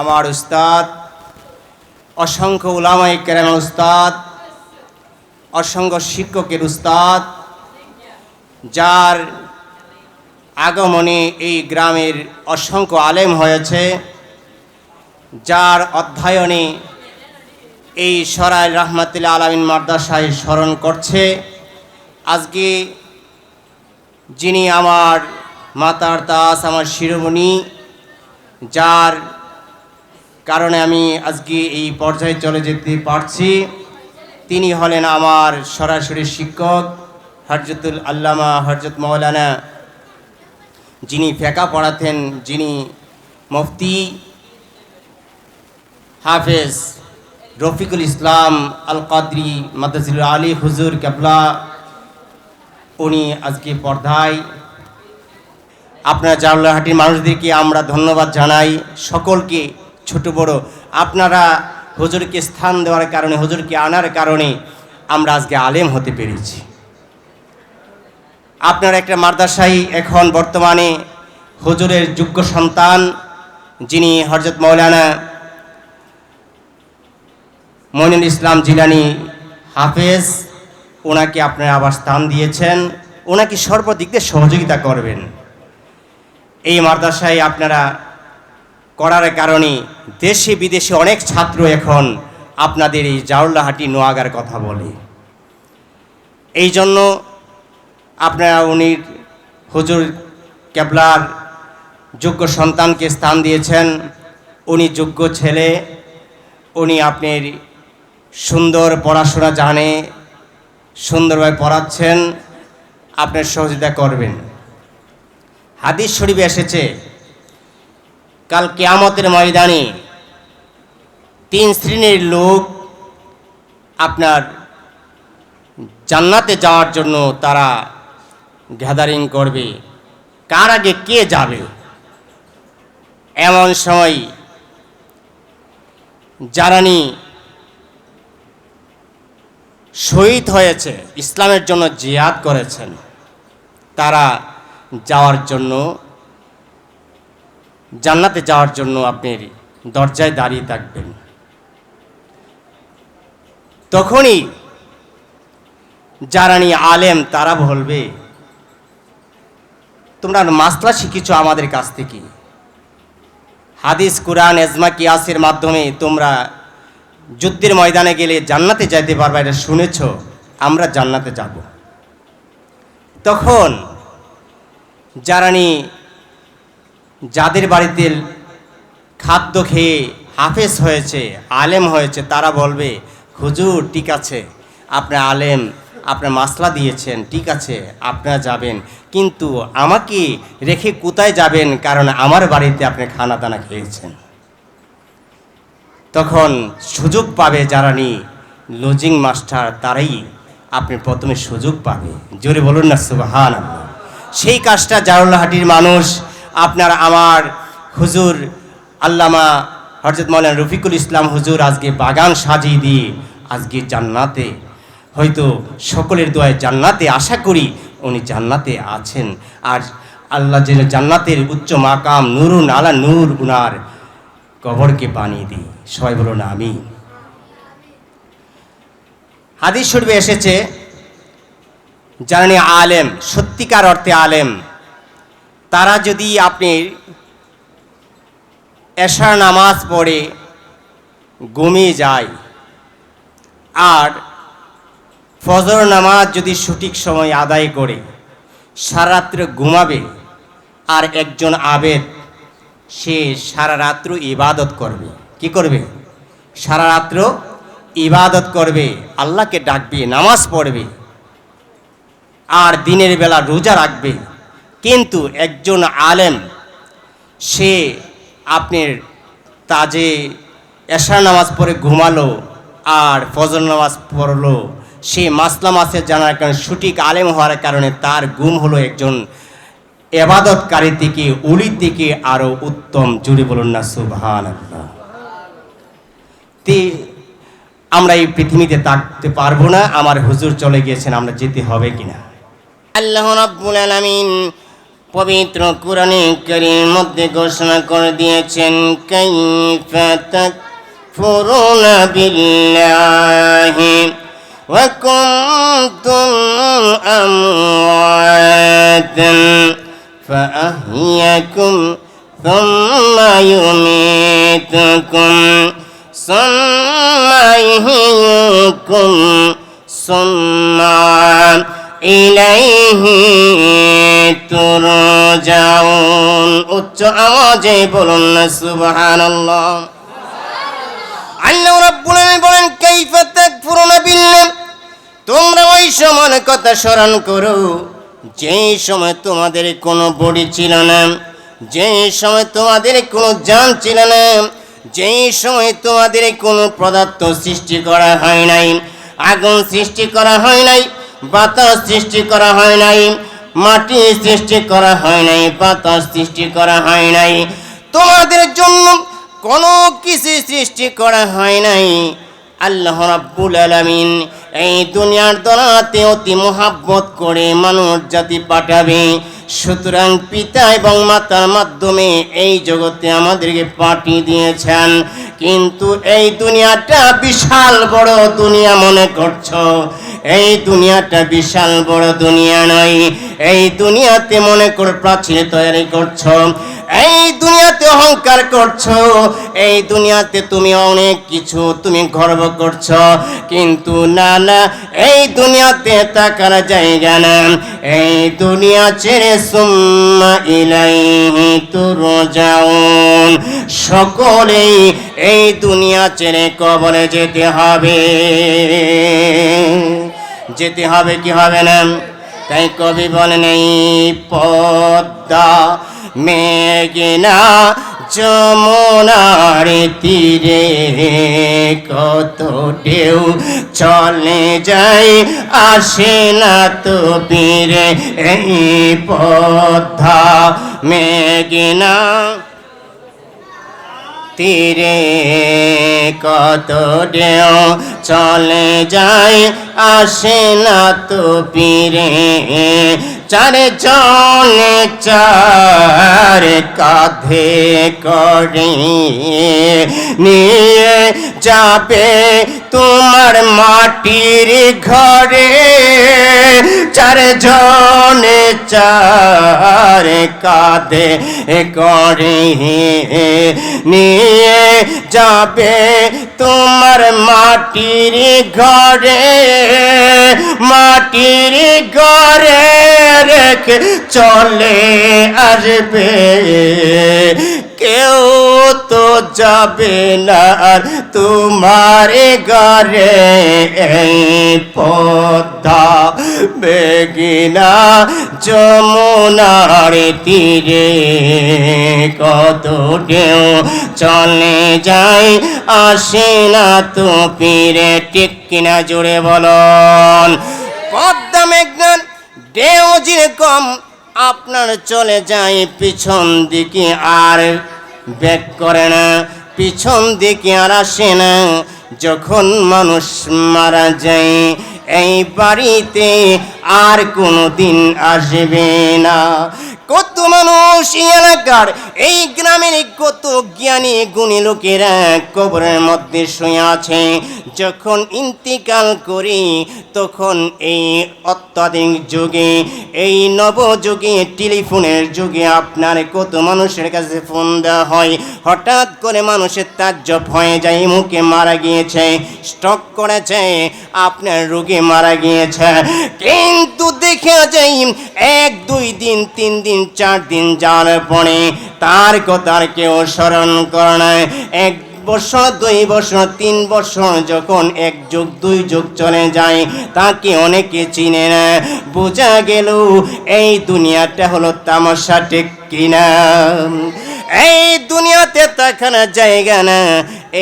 আমার উস্তাদ, অসংখ্য উলামাই কেরাম উস্তাদ, অসংখ্য শিক্ষকের উস্তাদ, যার আগমনে এই গ্রামের অসংখ্য আলেম হয়েছে, যার অধ্যয়নে এই সরাই রহমাতুল্লাহ আলমিন মাদ্রাসায় স্মরণ করছে। আজকে যিনি আমার মাতার তাস, আমার শিরোমণি, যার কারণে আমি আজকে এই পর্যায়ে চলে যেতে পারছি। তিনি হলেন আমার সরাসরি শিক্ষক হরজতুল আল্লামা হরজত মৌলানা যিনি ফেকা পড়াতেন, যিনি মুফতি হাফেজ রফিকুল ইসলাম আল কাদরি মাদাজিল আলী হুজুর কেবলা উনি আজকে পর্দায়। আপনার জাউলাহাটির মানুষদেরকে আমরা ধন্যবাদ জানাই। সকলকে ছোট বড়, আপনারা হুজুরকে স্থান দেওয়ার কারণে, হুজুরকে আনার কারণে আমরা আজকে আলেম হতে পেরেছি। আপনার একটা মাদ্রাসায় এখন বর্তমানে হুজুরের যোগ্য সন্তান যিনি হরজত মৌলানা মইনুল ইসলাম জিলানি হাফেজ, ওনাকে আপনারা আবার স্থান দিয়েছেন। ওনাকে সর্বদিক দিয়ে সহযোগিতা করবেন। এই মাদ্রাসায় আপনারা করার কারণে দেশে বিদেশে অনেক ছাত্র এখন আপনাদের এই জাউল্লাহাটি নোয়াগার কথা বলে। এই জন্য আপনারা উনি হুজুর কেবলার যোগ্য সন্তানকে স্থান দিয়েছেন। উনি যোগ্য ছেলে, উনি আপনার সুন্দর পড়াশোনা জানে, সুন্দরভাবে পড়াচ্ছেন, আপনার সহযোগিতা করবেন। হাদিস শরীফে এসেছে কাল কেয়ামতের ময়দানে তিন শ্রেণির লোক আপনার জান্নাতে যাওয়ার জন্য তারা গ্যাদারিং করবে। কার আগে কে যাবে? এমন সময় যারানি শহীদ হয়েছে, ইসলামের জন্য জিয়াদ করেছেন। তারা যাওয়ার জন্য জান্নাতে যাওয়ার জন্য আপনি দরজায় দাঁড়িয়ে থাকবেন। তখনই যারা নিয়ে আলেম, তারা বলবে, তোমরা মাসলা শিখেছ আমাদের কাছ থেকে। হাদিস, কুরআন, এজমা, কিয়াসের মাধ্যমে তোমরা যুদ্ধের ময়দানে গেলে জান্নাতে যাইতে পারবা, এটা শুনেছ, আমরা জান্নাতে যাব। তখন যারানি যাদের বাড়িতে খাদ্য খেয়ে হাফেজ হয়েছে, আলেম হয়েছে, তারা বলবে, হুজুর, ঠিক আছে আপনার আলেম আপনার মাসলা দিয়েছেন, ঠিক আছে, আপনারা যাবেন। কিন্তু আমাকে রেখে কোথায় যাবেন? কারণ আমার বাড়িতে আপনি খানা দানা খেয়েছেন। তখন সুযোগ পাবে যারা নি, লজিং মাস্টার, তারাই আপনি প্রথমে সুযোগ পাবে। জোরে বলুন না সুবাহান। সেই কাজটা জারুল্লাহাটির মানুষ আপনার আমার হুজুর আল্লামা হরজত মৌলানা রফিকুল ইসলাম হুজুর আজকে বাগান সাজিয়ে দিয়ে আজকে জান্নাতে, হয়তো সকলের দোয়ায় জান্নাতে আশা করি উনি জান্নাতে আছেন। আর আল্লাহ যে জান্নাতের উচ্চ মাকাম নুরুন আলা নূর উনার কবরকে বানিয়ে দিই। সবাই বলুন আমি হাদিস শরীফে এসেছে নিয়ে আলেম, সত্যিকার অর্থে আলেম তারা যদি আপনি এশার নামাজ পড়ে ঘুমিয়ে যায়, আর ফজর নামাজ যদি সঠিক সময় আদায় করে সারাত্র ঘুমাবে, আর একজন আবেদ, সে সারা রাত্র ইবাদত করবে। কি করবে? সারা রাত্র ইবাদত করবে, আল্লাহকে ডাকবে, নামাজ পড়বে, আর দিনের বেলা রোজা রাখবে। কিন্তু একজন আলেম, সে আপনার তাজে এশার নামাজ পড়ে ঘুমালো আর ফজর নামাজ পড়ল। সে মাসলা মাসের জানার কারণে সঠিক আলেম হওয়ার কারণে তার গুম হলো একজন এবাদতকারী থেকে উলি থেকে আরও উত্তম। জুড়ে বলুন না সুবহান তে আমরা এই পৃথিবীতে থাকতে পারব না, আমার হুজুর চলে গিয়েছেন, আমরা যেতে হবে কিনা? আল্লাহ রাব্বুল আলামিন পবিত্র কোরআনে কারীর মধ্যে ঘোষণা করে দিয়েছেন কাইফা তাকফুরুনা বিল্লাহি ওয়া কুনতুম আমওয়াতান فأحياكم ثم يميتكم ثم يحييكم ثم ইলাইহি তুরজাউন। উচ্চ আওয়াজে বলুন না সুবহানাল্লাহ। আল্লাহ রাব্বুল আলামিন বলেন, কাইফা তাকফুরুনা বিল্লাহ? তোমরা ওই সমান কথা স্মরণ করো, যেই সময় তোমাদের কোনো বডি ছিল না, যেই সময় তোমাদের কোনো যান ছিল না, যেই সময় তোমাদের কোনো পদার্থ সৃষ্টি করা হয় নাই, আগুন সৃষ্টি করা হয় নাই বাতাস সৃষ্টি করা হয় নাই, মাটি সৃষ্টি করা হয় নাই, বাতাস সৃষ্টি করা হয় নাই। তোমাদের জন্য কোনো কিছু সৃষ্টি করা হয় নাই। আল্লাহ রাব্বুল আলামিন এই দুনিয়ার দলাতে অতি মোহাব্বত করে মানুষ জাতি পাঠাবে। সুতরাং পিতা এবং মাতার মাধ্যমে এই জগতে আমাদেরকে পাঠিয়ে দিয়েছেন। কিন্তু এই দুনিয়াটা বিশাল বড় দুনিয়া মনে করছ? এই দুনিয়াটা বিশাল বড় দুনিয়া নয়। এই দুনিয়াতে মনে কর প্রাচীর তৈরি করছ। এই দুনিয়াতে অহংকার করছ, এই দুনিয়াতে তুমি অনেক কিছু তুমি গর্ব করছ, কিন্তু না না, এই দুনিয়াতে তাকার জায়গা না। এই দুনিয়া ছেড়ে সুম্মা ইলাইহি তুরজাউন। সকলেই এই দুনিয়া ছেড়ে কবরে যেতে হবে। যেতে হবে কি হবে না? তাই কবি বলেন, এই পদ্মা মেঘনা যমুনার তীরে কত ঢেউ চলে যায়, আসে না তো বীরে। এই পদ্মা মেঘনা তীরে কত ঢেউ চলে যায় আসে না তো পীরে চারে চলে চার কাঁধে করে নিয়ে যাবে তোমার মাটির ঘরে। চার জনে চার কাঁধে করে নিয়ে যাবে তোমার মাটির ঘরে। মাটির ঘরে রেখে চলে আসবে। কেউ তো যাবে না আর তোমার ঘরে এই পদ্মা বেগিনা যমুনার তীরে কত ঢেউ চলে যায়, আসে না তো পীরে ঠিক কিনা জুড়ে বলন। ঢেউ যেরকম আপনার চলে যায় পিছন দিকে আর ব্যাক করে না, পিছন দিকে আর আসে না। যখন মানুষ মারা যায়, এই বাড়িতে আর কোনো দিন আসবে না। কত মানুষ এলাকার, এই গ্রামের কত জ্ঞানী, গুণী লোকেরা কবরের মধ্যে শুয়ে আছে। যখন ইন্তিকাল করি, তখন এই অত্যাধুনিক যুগে, এই নবযুগে, টেলিফোনের যুগে আপনার কত মানুষের কাছে ফোন দেওয়া হয়। হঠাৎ করে মানুষের তাজ্জব হয়ে যায়, মুখে মারা গিয়েছে স্টক করেছে, আপনার রোগে মারা গিয়েছে। কিন্তু দেখা যায় এক, দুই দিন, তিন দিন, চার দিন যাওয়ার পরে তার কথার কেউ স্মরণ করে না। এক বছর, দুই বছর, তিন বছর যখন এক যুগ, দুই যুগ চলে যায়, তাকে অনেকে চিনে না। বোঝা গেল এই দুনিয়াটা হলো তামাশা ঠিক কিনা। এই দুনিয়াতে তাখানা জায়গা না,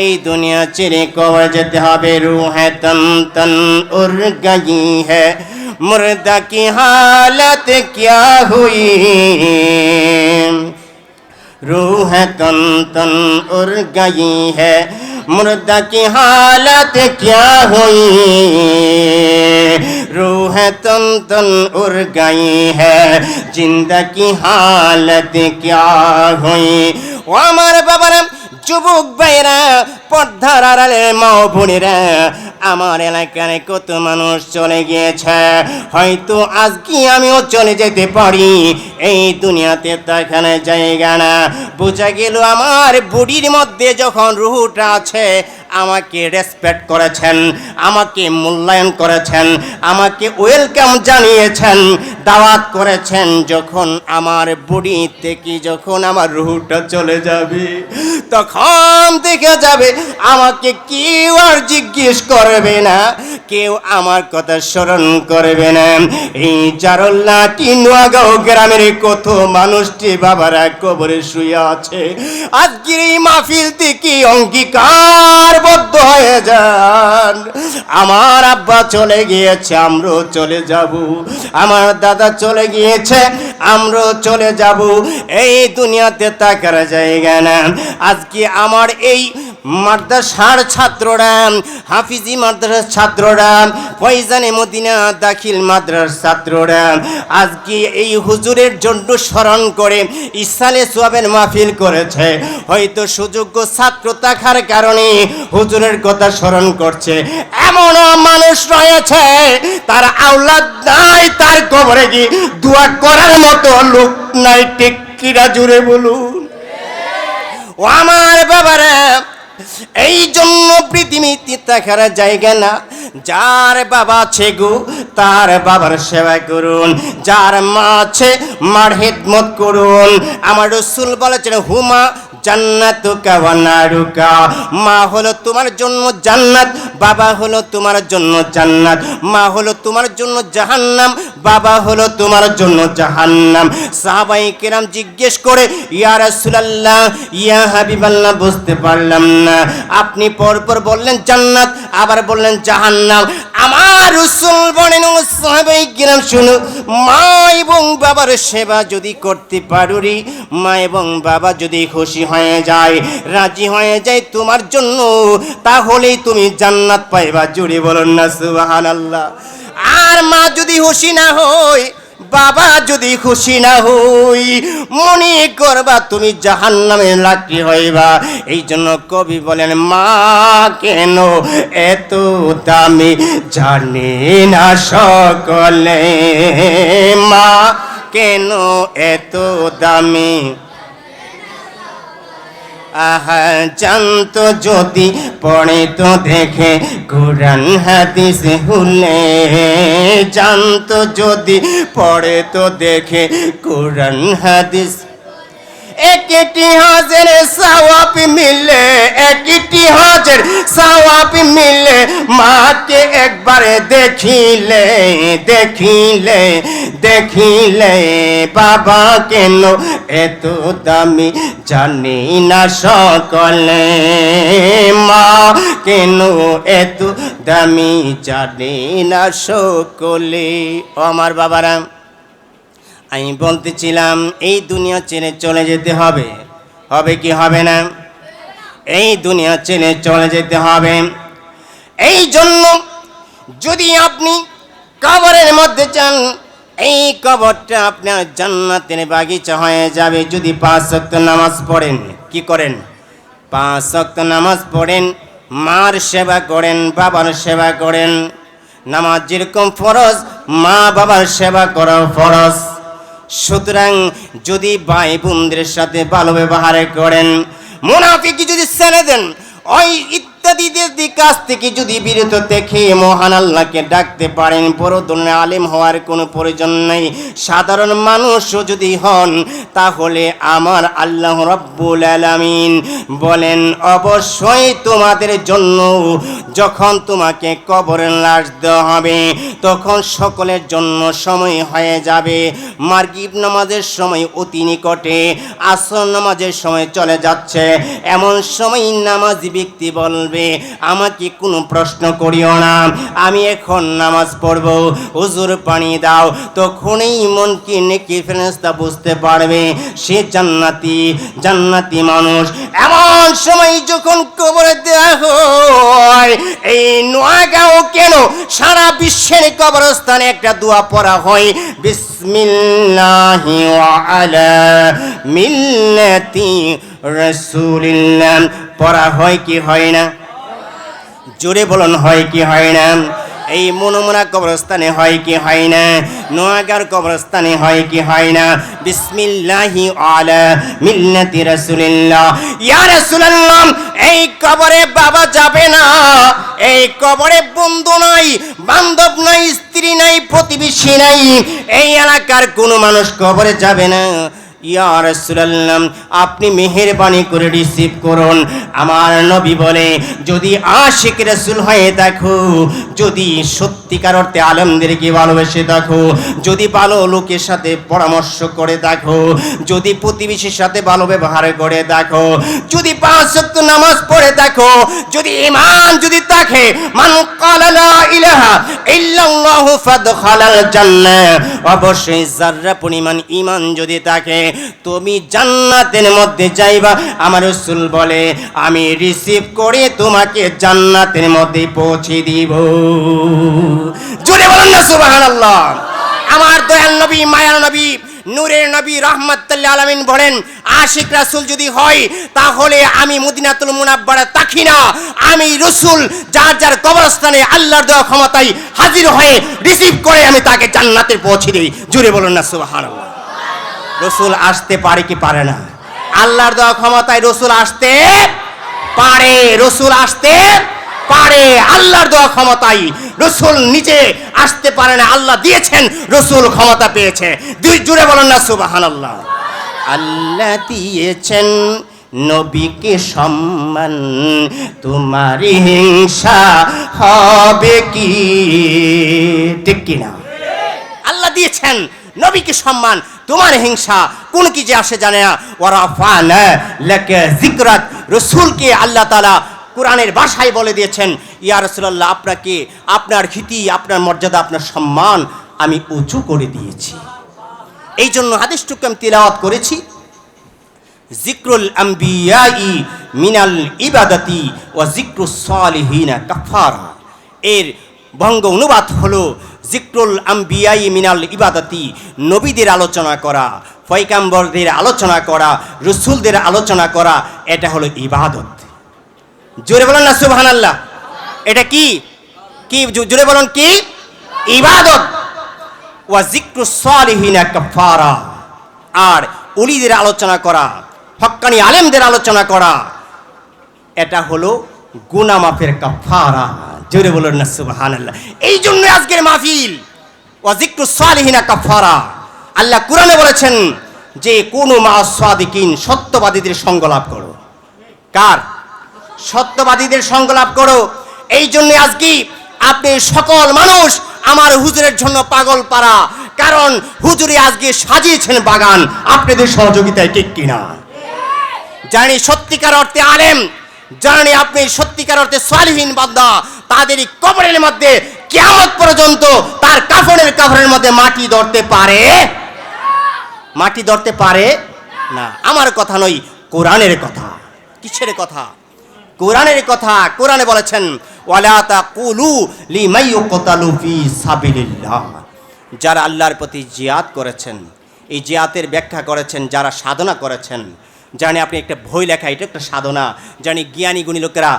এই দুনিয়া ছেড়ে কবর যেতে হবে রু হ্যাঁ তন তন উর গই है मुर्दा की हालत क्या हुई? रूह तन तन उड़ गई है। मुर्दा की हालत क्या हुई? रूह तन तन उड़ गई है। ज़िंदा की हालत क्या हुई? वो हमारे बाबा যুবক ভাইরা পর্দার আড়ালে মা বোনেরা, আমার এলাকায় কত মানুষ চলে গিয়েছে। হয়তো আজকে আমিও চলে যেতে পারি। এই দুনিয়াতে তো এখানে জায়গা না। বোঝা গেল আমার বুড়ির মধ্যে যখন রুহুটা আছে, আমাকে রেসপেক্ট করেছেন, আমাকে মূল্যায়ন করেছেন, আমাকে ওয়েলকাম জানিয়েছেন, দাওয়াত করেছেন যখন আমার বডি থেকে যখন আমার রুহুটা চলে যাবে, তখন দেখে যাবে। আমাকে কেউ আর জিজ্ঞেস করবে না, কেউ আমার কথা স্মরণ করবে না। এই জারল্লাটি নোয়াগাঁও গ্রামের কত মানুষটি বাবারা কবরে শুয়ে আছে। আজকের এই মাহফিল থেকে অঙ্গীকারবদ্ধ হয়ে যান। আমার আব্বা চলে গিয়েছে, আমরাও চলে যাব। আমার দাদা চলে গিয়েছে আমরাও চলে যাব। এই দুনিয়াতে তাকার জায়গা না। আজকে আমার এই মাদ্রাসার ছাত্ররা, হাফিজি মাদ্রাসার ছাত্ররা, ফয়জানে মদিনা দাখিল মাদ্রাসার ছাত্ররা, আজকে এই হুজুরের জন্য স্মরণ করে ইসালে সোয়াবের মাহফিল করেছে। হয়তো সুযোগ্য ছাত্র থাকার কারণে হুজুরের কথা স্মরণ করছে। এমন মানুষ রয়েছে, তার আওলাদ নাই, তার কবরে গিয়ে দোয়া করার মতো লোক নাই টেক্কিরা জুড়ে বলুন। ও আমার বাবারা, এই জন্য পৃথিবীতে দেখার জায়গা না। যার বাবা আছে গো, তার বাবার সেবা করুন। যার মা আছে, মার হেদমত করুন। আমার রসুল বলেছেন, হুমা জান্নাতুকা ওয়া নারুকা। মা হলো তোমার জন্য জান্নাত, বাবা হলো তোমার জন্য জান্নাত। মা হলো তোমার জন্য জাহান্নাম, বাবা হলো তোমার জন্য জাহান্নাম। সাহাবাই কেরাম জিজ্ঞেস করে, ইয়া রাসূলুল্লাহ, ইয়া হাবিবাল্লাহ, বুঝতে পারলাম না। আপনি পরপর বললেন জান্নাত, আবার বললেন জাহান্নাম। আমার রসুল বলেন সাহাবাই কেরাম, শুনো, মা এবং বাবার সেবা যদি করতে পারুরি, মা এবং বাবা যদি খুশি হয়ে যায়, রাজি হয়ে যায় তোমার জন্য, তাহলেই তুমি জান্নাত পাইবা। জুড়ে বলুন না সুবাহান আল্লাহ আর মা যদি হুশি না হয়, বাবা যদি খুশি না হই মনে করবা তুমি জাহান নামে লাকড়ি হইবা। এই জন্য কবি বলেন, মা, কেন এত দামি জানি না সকলে? মা, কেন এত দামি আহা, জানতো যদি পড়ে তো দেখে, কোরআন, হাদিস হুলে জানতো যদি পড়ে তো দেখে, কোরআন, হাদিস। একটি হাজের সওয়াব মিলে একটি হাজের সওয়াব মিলে, মাকে একবারে দেখিলে দেখিলে দেখিলে, বাবা কেন এত দামি জানি না সকলে মা, কেন এত দামি জানি না সকলে। ও আমার বাবারা, আমি বলতেছিলাম, এই দুনিয়া ছেড়ে চলে যেতে হবে। হবে কি হবে না? এই দুনিয়া ছেড়ে চলে যেতে হবে। এই জন্য যদি আপনি কবরের মধ্যে চান এই কবরটা আপনার জান্নাতের বাগিচা হয়ে যাবে যদি পাঁচ শক্ত নামাজ পড়েন। কি করেন? পাঁচ শক্ত নামাজ পড়েন, মার সেবা করেন, বাবার সেবা করেন। নামাজ যেরকম ফরজ, মা বাবার সেবা করা ফরজ। সুতরাং যদি ভাই বোনদের সাথে ভালো ব্যবহার করেন মুনাফিকি যদি ছেড়ে দেন, ওই ইত্যাদিদের কাছ থেকে যদি বিরত দেখে মহান আল্লাহকে ডাকতে পারেন, বড় ধরনের আলেম হওয়ার কোনো প্রয়োজন নেই। সাধারণ মানুষও যদি হন, তাহলে আমার আল্লাহ রব্বুল আলামিন বলেন, অবশ্যই তোমাদের জন্য যখন তোমাকে কবরে লাশ দেওয়া হবে, তখন সকলের জন্য সময় হয়ে যাবে। মার্গিব নামাজের সময় অতি নিকটে, আসর নামাজের সময় চলে যাচ্ছে। এমন সময় নামাজি ব্যক্তি বলবে আমাকে কোনো প্রশ্ন করিও না। আমি এখন নামাজ পড়ব, হুজুর পানি দাও, তখনই মনকে নেকি ফেরেস্তা বুঝতে পারবে, সে জান্নাতি জান্নাতি মানুষ। এমন সময় যখন কবরে দেওয়া হয়, এই নোয়াগাঁও কেন সারা বিশ্বের কবরস্থানে একটা দোয়া পড়া হয়, বিসমিল্লাহি আলা মিল্লাতি রাসূলিল্লাহ। পড়া হয় কি হয় না? জোরে বলুন, হয় কি হয় না? এই মনোমনা কবরস্থানে হয় কি হয় না? নোয়াগার কবরস্থানে হয় কি হয় না? বিসমিল্লাহি আলা মিল্লাতি রাসূলিল্লাহ। ইয়া রাসূলুল্লাহ, এই কবরে বাবা যাবে না। এই কবরে বন্ধু নাই, বান্ধব নাই, স্ত্রী নাই, প্রতিবেশী নাই। এই এলাকার কোনো মানুষ কবরে যাবে না। ইয়া রাসূলুল্লাহ, আপনি মেহেরবানি করে রিসিভ করুন। আমার নবী বলে, যদি আশিক রাসূল হয়ে দেখো যদি সত্যিকার অর্থে আলমদেরকে ভালোবেসে দেখো? যদি ভালো লোকের সাথে পরামর্শ করে দেখো, যদি প্রতিবেশীর সাথে ভালো ব্যবহার করে দেখো, যদি পাঁচ ওয়াক্ত নামাজ পড়ে দেখো, যদি ইমান যদি থাকে মান ক্বালা লা ইলাহা ইল্লাল্লাহু ফাদখালাল জান্নাহ। অবশ্যই যাররা পরিমাণ ঈমান যদি থাকে তুমি জান্নাতের মধ্যে যাইবা। আমার রাসূল বলে, আমি রিসিভ করে তোমাকে জান্নাতের মধ্যে পৌঁছে দিব। জোরে বলুন না, সুবহানাল্লাহ। আমার দয়াল নবী, মায়ার নবী, নূরের নবী রহমতুল্লাহ আলমিন বলেন, আশিক রাসুল যদি হয়, তাহলে আমি মদিনাতুল মুনাব্বারা তাকি না। আমি রসুল, যার যার কবরস্থানে আল্লাহর দেওয়া ক্ষমতায় হাজির হয়ে রিসিভ করে আমি তাকে জান্নাতে পৌঁছে দিই। জুড়ে বলুন না, সুবহানাল্লাহ। রসুল আসতে পারে কি পারে না? আল্লাহর দেওয়া ক্ষমতায় রসুল আসতে পারে। রসুল আসতে পারে আল্লাহর দেওয়া ক্ষমতাই। রসুল নিজে আসতে পারে না আল্লাহ দিয়েছেন রসুল ক্ষমতা পেয়েছে। দুই জুড়ে বলেন না সুবাহান আল্লাহ আল্লাহ দিয়েছেন নবীকে সম্মান তোমার হিংসা হবে কি? ঠিক কিনা? আল্লাহ দিয়েছেন নবীকে সম্মান তোমার হিংসা কোন কি যে আসে জানে না। ওরা ফানা লেকে জিকরাত রসুলকে আল্লাহ তালা কোরআনের ভাষায় বলে দিয়েছেন, ইয়া রসুল্লাহ আপনাকে আপনার খ্যাতি, আপনার মর্যাদা, আপনার সম্মান আমি উঁচু করে দিয়েছি। এই জন্য হাদিসটুকু আমি তিলাওয়াত করেছি জিক্রুল আম্বিয়াই মিনাল ইবাদাতি ও জিক্রু সালিহিনা কাফারা এর ভঙ্গ অনুবাদ হলো জিক্রুল আম্বিয়াই মিনাল ইবাদাতি, নবীদের আলোচনা করা ফয়কাম্বরদের আলোচনা করা, রসুলদের আলোচনা করা, এটা হলো ইবাদত। জোরে বলেন না সুবহান আল্লাহ এটা কি? কি জোরে বলুন কি? ইবাদত। ওয়া জিক্রু সালিহিনা কাফারা আর উলিদের আলোচনা করা, হক্কানি আলেমদের আলোচনা করা, এটা হলো গুনা মাফের কাফারা জোরে বলুন না, সুবহানাল্লাহ। এই জন্য আজকের মাহফিল। ওয়া জিক্রু সালিহিনা কাফারা আল্লাহ কোরআনে বলেছেন যে, কোন মা সাদিকিন সত্যবাদীদের সঙ্গ লাভ করো। কার? সত্যবাদীদের লাভ করো। এই জন্য আজকে আপনি সকল মানুষ আমার হুজুরের জন্য পাগল পারা কারণ হুজুরে আজকে সাজিয়েছেন বাগান। আপনাদের সহযোগিতায় ঠিক কিনা? জানি সত্যিকার অর্থে আলেম, জানি আপনি সত্যিকার অর্থে সালিহীন বান্দা। তাদের কবরের মধ্যে কেমন পর্যন্ত তার কাফনের কাফনের মধ্যে মাটি ধরতে পারে? মাটি ধরতে পারে না। আমার কথা নয়, কোরআনের কথা। কিসের কথা? কোরআনের কথা কোরআনে বলেছেন তাকুলু লিমাই যারা আল্লাহর প্রতি জিয়াদ করেছেন, এই জিয়াতের ব্যাখ্যা করেছেন, যারা সাধনা করেছেন, জানি আপনি একটা বই লেখা, এটা একটা সাধনা। জানি জ্ঞানী গুণী লোকেরা,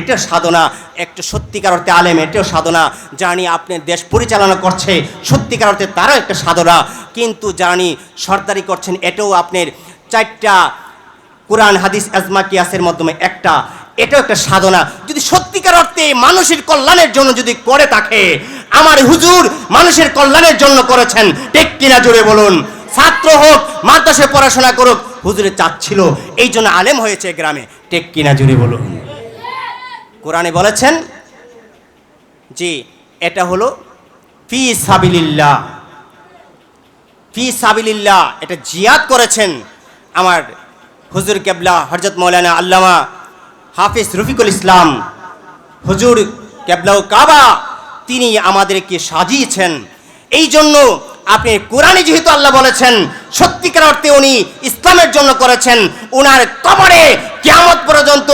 এটা সাধনা। একটা সত্যিকার অর্থে আলেম, এটাও সাধনা। জানি আপনি দেশ পরিচালনা করছে, সত্যিকার অর্থে তারও একটা সাধনা। কিন্তু জানি সর্দারি করছেন, এটাও আপনার চারটা কোরআন, হাদিস, আজমা, কিয়াসের মাধ্যমে একটা। এটাও একটা সাধনা। যদি সত্যিকার অর্থে মানুষের কল্যাণের জন্য যদি করে থাকে, আমার হুজুর মানুষের কল্যাণের জন্য করেছেন। ঠিক কিনা জোরে বলুন? ছাত্র হোক, মাদ্রাসে পড়াশোনা করুক, হুজুরে চাচ্ছিল এই জন্য আলেম হয়েছে গ্রামে। টেক কিনা জুড়ে বলুন? কোরআনে বলেছেন, যে এটা হলো ফি সাবিলিল্লাহ। ফি সাবিলিল্লাহ, এটা জিয়াদ করেছেন আমার হুজুর কেবলা হরজত মৌলানা আল্লামা হাফিজ রফিকুল ইসলাম। হুজুর কেবলাউ কাবা, তিনি আমাদেরকে সাজিয়েছেন। এই জন্য আপনি কোরআনে যেহেতু আল্লাহ বলেছেন, সত্যিকার অর্থে উনি ইসলামের জন্য করেছেন ওনার কবরে কেমত পর্যন্ত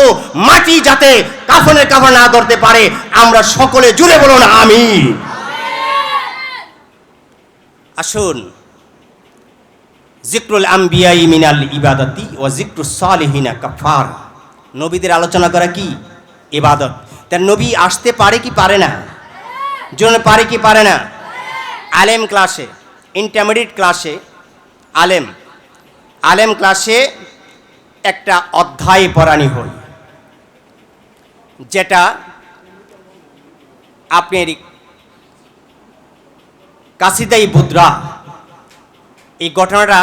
মাটি যাতে কাফনের কাফন না ধরতে পারে, আমরা সকলে জুড়ে বলুন আমি আসুন। জিক্রুল আম্বিয়াই মিনাল ইবাদতি ও জিক্রুল সালিহিনা কাফার নবীদের আলোচনা করা কি? ইবাদত। তার নবী আসতে পারে কি পারে না? জন্য পারে কি পারে না? আলেম ক্লাসে ইন্টারমিডিয়েট ক্লাসে আলেম। আলেম ক্লাসে একটা অধ্যায় পড়ানি হই যেটা আপনার কাসিদাই বুদ্রা, এই ঘটনাটা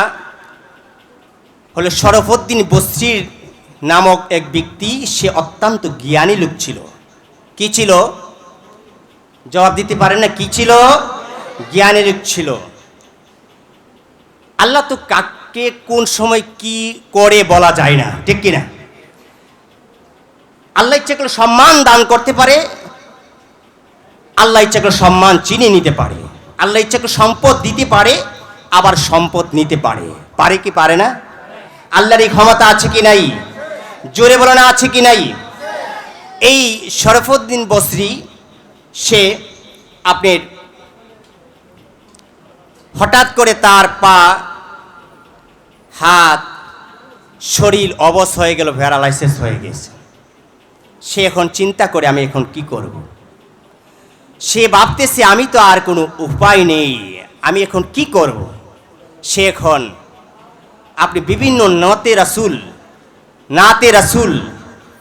হলো শরফুদ্দিন বস্রির নামক এক ব্যক্তি, সে অত্যন্ত জ্ঞানী লোক ছিল। কি ছিল? জবাব দিতে পারেন না, কি ছিল? জ্ঞানী লোক ছিল। আল্লাহ তো কাকে কোন সময় কি করে বলা যায় না, ঠিক কিনা? আল্লাহ ইচ্ছা করলে সম্মান দান করতে পারে, আল্লাহ ইচ্ছা করে সম্মান চিনে নিতে পারে, আল্লাহ ইচ্ছা করে সম্পদ দিতে পারে, আবার সম্পদ নিতে পারে। পারে কি পারে না? আল্লাহর এই ক্ষমতা আছে কি নাই? জোরে বলে না, আছে কি নাই এই শরফুদ্দিন বসরি, সে আপনার হঠাৎ করে তার পা, হাত, শরীর অবশ হয়ে গেল, প্যারালাইসিস হয়ে গেছে সে এখন চিন্তা করে, আমি এখন কি করব। সে ভাবতেছে, আমি তো আর কোনো উপায় নেই, আমি এখন কি করব। সে এখন আপনি বিভিন্ন নতে রাসুল নাতে রাসুল,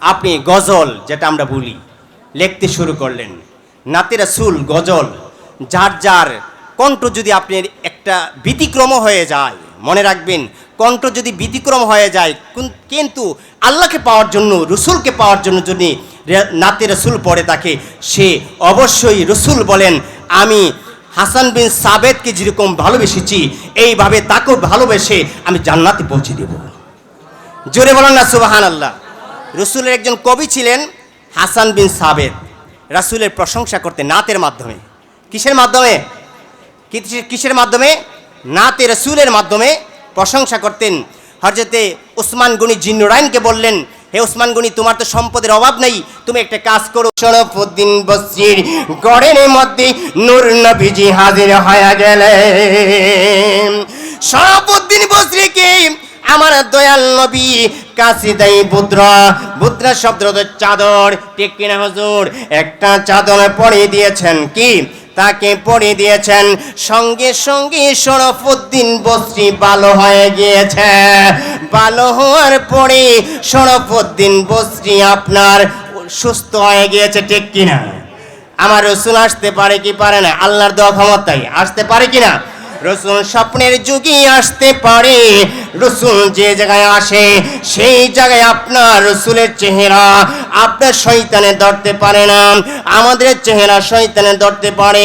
আপনি গজল যেটা আমরা বলি, লিখতে শুরু করলেন। নাতে রাসুল, গজল, যার যার কণ্ঠ যদি আপনার একটা ব্যতিক্রম হয়ে যায়, মনে রাখবেন, কণ্ঠ যদি ব্যতিক্রম হয়ে যায় কিন্তু আল্লাহকে পাওয়ার জন্য, রসুলকে পাওয়ার জন্য যদি নাতে রসুল পড়ে তাকে সে অবশ্যই রসুল বলেন, আমি হাসান বিন সাবেদকে যেরকম ভালোবেসেছি, এইভাবে তাকেও ভালোবেসে আমি জান্নাতে পৌঁছে দেব। জোরে বলেন না সুবাহান আল্লাহ রসুলের একজন কবি ছিলেন হাসান বিন সাবেদ। রাসুলের প্রশংসা করতে নাতের মাধ্যমে। কিসের মাধ্যমে? কিসের- মাধ্যমে? নাতে রসুলের মাধ্যমে প্রশংসা করতেন। হরজতে উসমান গনি জিন্নুরাইনকে বললেন, হে উসমান গনি, তোমার তো সম্পদের অভাব নেই। তুমি একটা কাজ করো। শরফুদ্দিন বসির গড়ের মধ্যে নূর নবীজি হাজির হয়ে গেলেন। শরফুদ্দিন বসরিকে আমার দয়াল নবী কাশিদাই বুদ্রা। বুদ্রা শব্দ চাদর, ঠিক কিনা হুজুর? একটা চাদর পরিয়ে দিয়েছেন কি? তাকে পরিয়ে দিয়েছেন, সঙ্গে সঙ্গে শরফুদ্দিন বস্রি ভালো হয়ে গিয়েছে। ভালো হওয়ার পরে শরফুদ্দিন বস্রি আপনার সুস্থ হয়ে গিয়েছে, ঠিক কিনা? আমার রসুল আসতে পারে কি পারে না? আল্লাহর দেওয়া ক্ষমতাই আসতে পারে কিনা? রসুল স্বপ্নের যুগে আসতে পারে। রসুল যে জায়গায় আসে, সেই জায়গায় আপনার রসুলের চেহারা আপনার শৈতানে ধরতে পারে না। আমাদের চেহারা শৈতানে ধরতে পারে।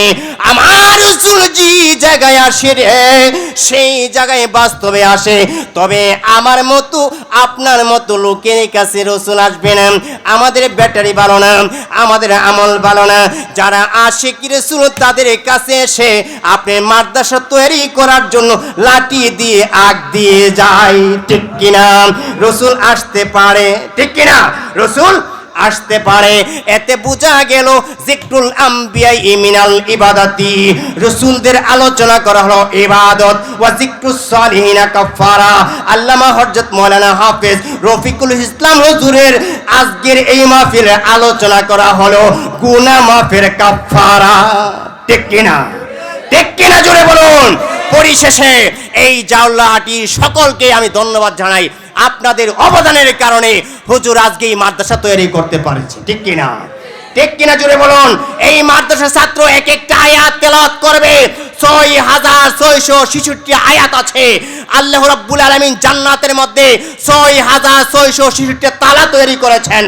আমার রসুল যে জায়গায় আসে রে, সেই জায়গায় বাস্তবে আসে। তবে আমার মতো, আপনার মতো লোকের কাছে রসুল আসবে না। আমাদের ব্যাটারি ভালো না, আমাদের আমল ভালো না। যারা আসে কি রসুল তাদের কাছে এসে, আপনি মাদ্রাসা তৈরি করার জন্য লাঠি দিয়ে আগ দিয়ে যায়। ঠিক কিনা? রসুল আসতে পারে। ঠিক কিনা? রসুল আসতে পারে। এতে বোঝা গেল জিক্রুল আম্বিয়াই ইমিনাল ইবাদাতি। রসুলদের আলোচনা করা হলো ইবাদত। ওয়া জিক্রুস সালিহিনা কাফারা আল্লামা হযরত মাওলানা হাফেজ রফিকুল ইসলাম হুজুরের আজকের এই মাহফিলে আলোচনা করা হলো গুনাহ মাফের কাফারা ঠিক কিনা? ঠিক জোরে বলুন। পরিশেষে এই জাউল্লাহাটির সকলকে আমি ধন্যবাদ জানাই। আপনাদের অবদানের কারণে হুজুর আজকে এই মাদ্রাসা তৈরি করতে পারেছে। ঠিক কিনা? ঠিক কিনা জুড়ে বলুন? এই মাদ্রাসা ছাত্র এক একটা আয়াত তেলাওয়াত করবে। ছয় হাজার ছয়শো ছেষট্টি আয়াত আছে। আল্লাহ রাব্বুল আলামিন জান্নাতের মধ্যে ছয় হাজার ছয়শো ছেষট্টি তালা তৈরি করেছেন।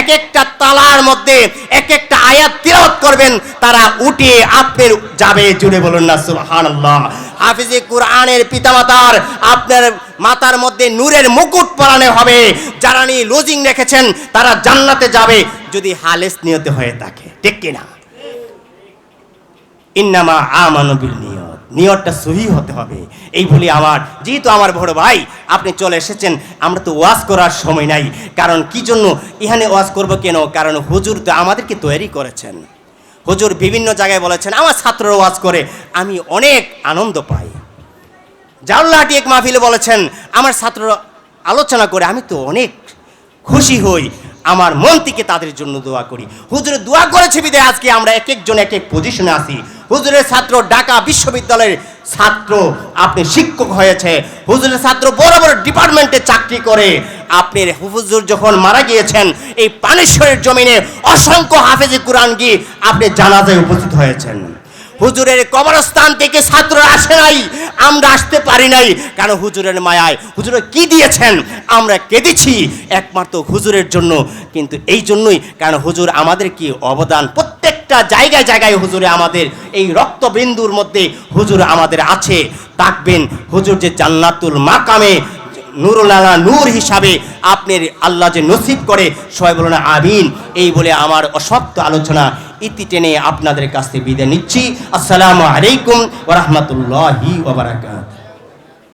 এক একটা তালার মধ্যে এক একটা আয়াত তিলাওয়াত করবেন, তারা উঠে আপনার যাবে। জুড়ে বলুন না, সুবহানাল্লাহ। হাফিজে কোরআনের পিতামাতার আপনার মাথার মধ্যে নূরের মুকুট পরানো হবে। যারা নিয়ে লজিং রেখেছেন, তারা জান্নাতে যাবে যদি হালেস নিয়তে হয়ে থাকে। ঠিক কিনা? ইন্নামা আমানু বিল নিয়ত। নিয়তটা সহি হতে হবে। এই বলে আমার। যেহেতু আমার বড় ভাই, আপনি চলে এসেছেন, আমরা তো ওয়াজ করার সময় নাই। কারণ কি জন্য? ইহানে ওয়াজ করব কেন? কারণ হুজুর তো আমাদেরকে তৈরি করেছেন। হুজুর বিভিন্ন জায়গায় বলেছেন, আমার ছাত্ররা ওয়াজ করে, আমি অনেক আনন্দ পাই। জাউল্লাহাটি এক মাহফিলে বলেছেন, আমার ছাত্ররা আলোচনা করে আমি তো অনেক খুশি হই। আমার মন থেকে তাদের জন্য দোয়া করি। হুজুরে দোয়া করেছে বিদায়, আজকে আমরা এক একজন এক এক পজিশনে আছি। হুজুরের ছাত্র ঢাকা বিশ্ববিদ্যালয়ের ছাত্র, আপনি শিক্ষক হয়েছে। হুজুরের ছাত্র বড় বড় ডিপার্টমেন্টে চাকরি করে। আপনি হুজুর যখন মারা গিয়েছেন, এই পানেশ্বরের জমিনে অসংখ্য হাফেজে কোরআন গিয়ে আপনি জানাজায় উপস্থিত হয়েছেন। হুজুরের কবরস্থান থেকে ছাত্ররা আসে নাই, আমরা আসতে পারি নাই। কেন হুজুরের মায়ায়? হুজুরে কি দিয়েছেন? আমরা কেঁদেছি একমাত্র হুজুরের জন্য। কিন্তু এই জন্যই কারণ হুজুর আমাদের কি অবদান? প্রত্যেকটা জায়গায় জায়গায় হুজুরে আমাদের এই রক্তবিন্দুর মধ্যে হুজুর আমাদের আছে। তাকবেন হুজুর যে জান্নাতুল মাকামে নুরুল আলা নূর হিসাবে আপনার আল্লাহ যে নসিব করে, সবাই বলুন আমিন। এই বলে আমার অসত্য আলোচনা ইতি টেনে আপনাদের কাছ থেকে বিদায় নিচ্ছি। আসসালামু আলাইকুম ওরহমতুল্লাহি ওবরাকাত